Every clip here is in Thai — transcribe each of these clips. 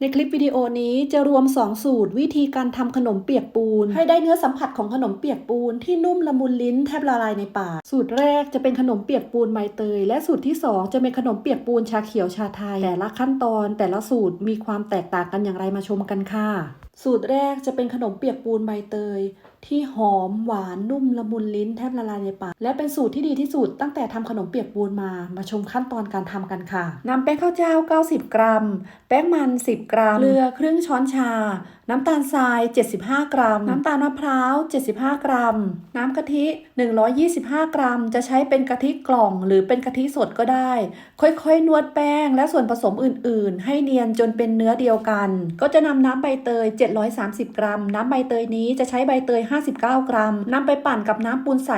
ในคลิปวิดีโอนี้จะรวม 2 สูตร วิธีการทำขนมเปียกปูน ให้ได้เนื้อสัมผัสของขนมเปียกปูนที่นุ่มละมุนลิ้นแทบละลายในปาก สูตรแรกจะเป็นขนมเปียกปูนใบเตย และสูตรที่ 2 จะเป็นขนมเปียกปูนชาเขียวชาไทย แต่ละขั้นตอนแต่ละสูตรมีความแตกต่างกันอย่างไรมาชมกันค่ะ สูตรแรกจะเป็นขนมเปียกปูนใบเตย ที่หอมหวานนุ่มละมุนลิ้นแทบละลายในปากและเป็นสูตรที่ดีที่สุดตั้งแต่ทำขนมเปียกปูนมามาชมขั้นตอนการทำกันค่ะนำแป้งข้าวเจ้า 90 กรัม แป้งมัน 10 กรัมเกลือครึ่งช้อนชา น้ำตาลทราย 75 กรัม น้ำตาลมะพร้าว 75 กรัม น้ำกะทิ 125 กรัม จะใช้เป็นกะทิกล่องหรือเป็นกะทิสดก็ได้ ค่อยๆ นวดแป้งและส่วนผสมอื่น ๆ ให้เนียนจนเป็นเนื้อเดียวกัน ก็จะนำน้ำใบเตย 730 กรัม น้ำใบเตยนี้จะใช้ใบเตย59 กรัมนำไปปั่นกับน้ำปูนใส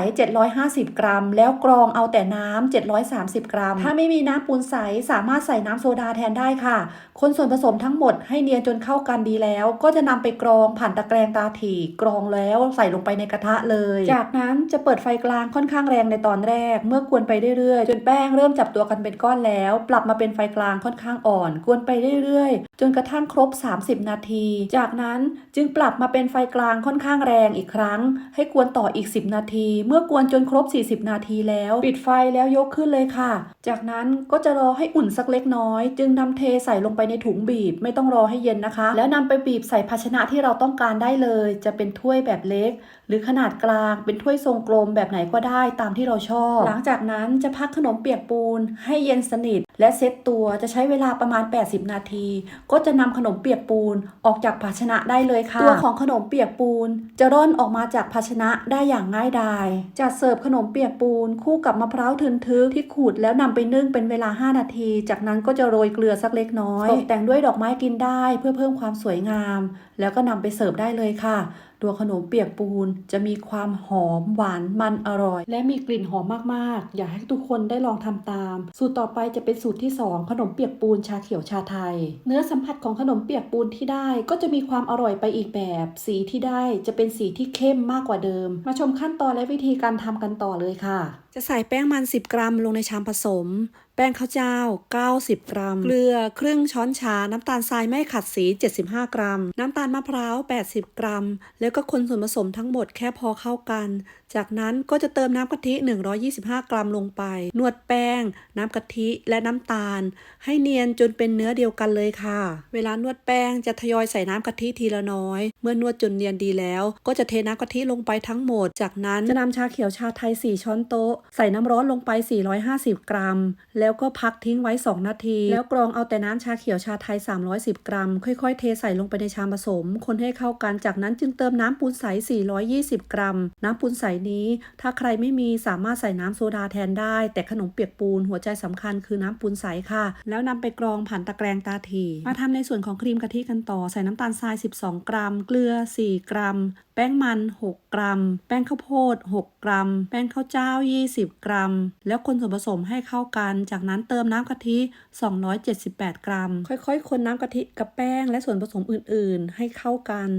750 กรัม แล้วกรองเอาแต่น้ำ730 กรัม ถ้าไม่มีน้ำปูนใสสามารถใส่น้ำโซดาแทนได้ค่ะ คนส่วนผสมทั้งหมดให้เนียนจนเข้ากันดีแล้ว ก็จะนำไปกรองผ่านตะแกรงตาถี่กรองแล้วใส่ลงไปในกระทะเลย จากนั้นจะเปิดไฟกลางค่อนข้างแรงในตอนแรก เมื่อกวนไปเรื่อยๆ จนแป้งเริ่มจับตัวกันเป็นก้อนแล้ว ปรับมาเป็นไฟกลางค่อนข้างอ่อน กวนไปเรื่อยๆ จนกระทั่งครบ 30 นาที จากนั้นจึงปรับมาเป็นไฟกลางค่อนข้างแรงอีกครั้ง ให้กวนต่ออีก 10 นาที เมื่อกวนจนครบ 40 นาทีแล้ว ปิดไฟแล้วยกขึ้นเลยค่ะ จากนั้นก็จะรอให้อุ่นสักเล็กน้อย จึงนำเทใส่ลงไปในถุงบีบ ไม่ต้องรอให้เย็นนะคะ แล้วนำไปบีบใส่ภาชนะที่เราต้องการได้เลย จะเป็นถ้วยแบบเล็ก หรือขนาดกลางเป็นถ้วยทรงกลมแบบไหนก็ได้ตามที่เราชอบ หลังจากนั้นจะพักขนมเปียกปูน ให้เย็นสนิท และเซตตัวจะใช้เวลาประมาณ 80 นาที ก็จะนำขนมเปียกปูนออกจากภาชนะได้เลยค่ะ ตัวของขนมเปียกปูนจะร่อนออกมาจากภาชนะได้อย่างง่ายดาย จัดเสิร์ฟขนมเปียกปูน คู่กับมะพร้าวทึนทึกที่ขูดแล้วนำไปนึ่งเป็นเวลา 5 นาที จากนั้นก็จะโรยเกลือสักเล็กน้อย ตกแต่งด้วยดอกไม้กินได้เพื่อเพิ่มความสวยงาม แล้วก็นำไปเสิร์ฟได้เลยค่ะ ตัวขนมเปียกปูนจะมีความหอมหวานมันอร่อย และมีกลิ่นหอมมากๆ อยากให้ทุกคนได้ลองทำตาม สูตรต่อไปจะเป็นสูตรที่ 2 ขนมเปียกปูนชาเขียวชาไทย เนื้อสัมผัสของขนมเปียกปูนที่ได้ก็จะมีความอร่อยไปอีกแบบ สีที่ได้จะเป็นสีที่เข้มมากกว่าเดิม มาชมขั้นตอนและวิธีการทำกันต่อเลยค่ะ จะใส่แป้งมัน 10 กรัมลงในชามผสม แป้งข้าวเจ้า 90 กรัม เกลือครึ่งช้อนชา น้ำตาลทรายไม่ขัดสี 75 กรัม น้ำตาลมะพร้าว 80 กรัม แล้วก็คนส่วนผสมทั้งหมดแค่พอเข้ากัน จากนั้นก็จะเติมน้ำกะทิ 125 กรัมลงไป นวดแป้ง น้ำกะทิและน้ำตาล ให้เนียนจนเป็นเนื้อเดียวกันเลยค่ะ เวลานวดแป้งจะทยอยใส่น้ำกะทิทีละน้อย มื่อนวดจนเนียนดีแล้ว ก็จะเทน้ำกะทิลงไปทั้งหมด จากนั้นจะนำชาเขียวชาไทย 4 ช้อนโต๊ะ ใส่น้ำร้อนลงไป 450 กรัม แล้วก็พักทิ้งไว้ 2 นาที แล้วกรองเอาแต่น้ำชาเขียวชาไทย 310 กรัม ค่อยๆ เทใส่ลงไปในชามผสม คนให้เข้ากัน จากนั้นจึงเติมน้ำปูนใส 420 กรัม น้ำปูนใสนี้ ถ้าใครไม่มีสามารถใส่น้ำโซดาแทนได้ แต่ขนมเปียกปูนหัวใจสำคัญคือน้ำปูนใสค่ะ แล้วนำไปกรองผ่านตะแกรงตาถีมาทำในส่วนของครีมกะทิกันต่อ ใส่น้ำตาลทราย 12 กรัมเกลืือ 4 กรัม แป้งมัน 6 กรัม แป้งข้าวโพด 6 กรัม แป้งข้าวเจ้า 20 กรัม แล้วคนส่วนผสมให้เข้ากัน จากนั้นเติมน้ำกะทิ 278 กรัม ค่อยๆ คนน้ำกะทิกับแป้งและส่วนผสมอื่นๆ ให้เข้ากัน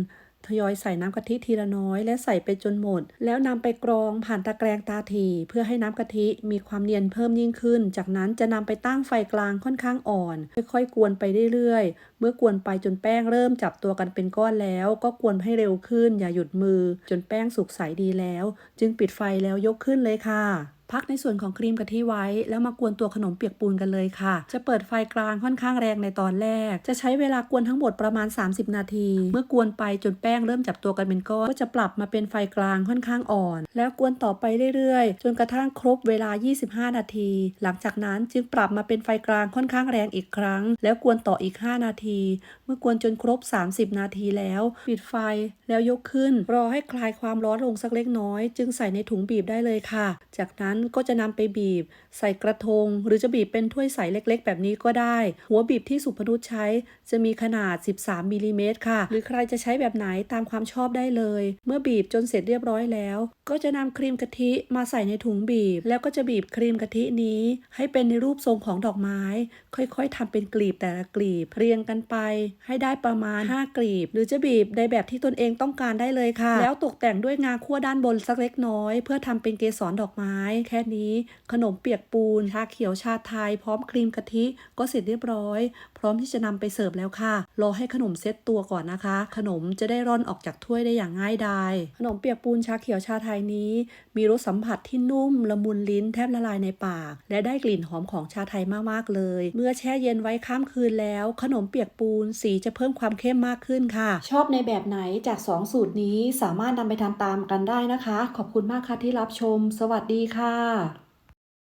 ทยอยใส่น้ำกะทิทีละน้อย และใส่ไปจนหมด แล้วนำไปกรองผ่านตะแกรงตาถี่เพื่อให้น้ำกะทิมีความเนียนเพิ่มยิ่งขึ้น จากนั้นจะนำไปตั้งไฟกลางค่อนข้างอ่อน ค่อยๆกวนไปเรื่อยๆ เมื่อกวนไปจนแป้งเริ่มจับตัวกันเป็นก้อนแล้ว ก็กวนให้เร็วขึ้น อย่าหยุดมือ จนแป้งสุกใสดีแล้ว จึงปิดไฟแล้วยกขึ้นเลยค่ะ พักในส่วนของครีมกะทิไว้ แล้วมากวนตัวขนมเปียกปูนกันเลยค่ะ จะเปิดไฟกลางค่อนข้างแรงในตอนแรก จะใช้เวลากวนทั้งหมดประมาณ 30 นาที เมื่อกวนไปจนแป้งเริ่มจับตัวกันเป็นก้อน ก็จะปรับมาเป็นไฟกลางค่อนข้างอ่อน แล้วกวนต่อไปเรื่อยๆ จนกระทั่งครบเวลา 25 นาที หลังจากนั้นจึงปรับมาเป็นไฟกลางค่อนข้างแรงอีกครั้ง แล้วกวนต่ออีก 5 นาที เมื่อกวนจนครบ 30 นาทีแล้ว ปิดไฟแล้วยกขึ้น รอให้คลายความร้อนลงสักเล็กน้อย จึงใส่ในถุงบีบได้เลยค่ะ จากนั้นก็จะนำไปบีบ ใส่กระทง หรือจะบีบเป็นถ้วยใสเล็ก ๆ แบบนี้ก็ได้ หัวบีบที่สุพนุชใช้จะมีขนาด 13มิลลิเมตรค่ะ หรือใครจะใช้แบบไหนตามความชอบได้เลย เมื่อบีบจนเสร็จเรียบร้อยแล้ว ก็จะนำครีมกะทิมาใส่ในถุงบีบ แล้วก็จะบีบครีมกะทินี้ ให้เป็นในรูปทรงของดอกไม้ ค่อยๆทำเป็นกลีบแต่ละกลีบเรียงกันไป ให้ได้ประมาณ 5 กลีบ หรือจะบีบในแบบที่ตนเองต้องการได้เลยค่ะ แล้วตกแต่งด้วยงาคั่วด้านบนสักเล็กน้อย เพื่อทำเป็นเกสรดอกไม้แค่นี้ ขนมเปียกปูนชาเขียวชาไทย พร้อมครีมกะทิก็เสร็จเรียบร้อย พร้อมที่จะนำไปเสิร์ฟแล้วค่ะ รอให้ขนมเซ็ตตัวก่อนนะคะ ขนมจะได้ร่อนออกจากถ้วยได้อย่างง่ายดาย ขนมเปียกปูนชาเขียวชาไทยนี้ มีรสสัมผัสที่นุ่มละมุนลิ้นแทบละลายในปาก และได้กลิ่นหอมของชาไทยมากๆเลย เมื่อแช่เย็นไว้ข้ามคืนแล้ว ขนมเปียกปูนสีจะเพิ่มความเข้มมากขึ้นค่ะ ชอบในแบบไหนจาก 2 สูตรนี้สามารถนำไปทำตามกันได้นะคะ ขอบคุณมากค่ะที่รับชม สวัสดีค่ะค่ะ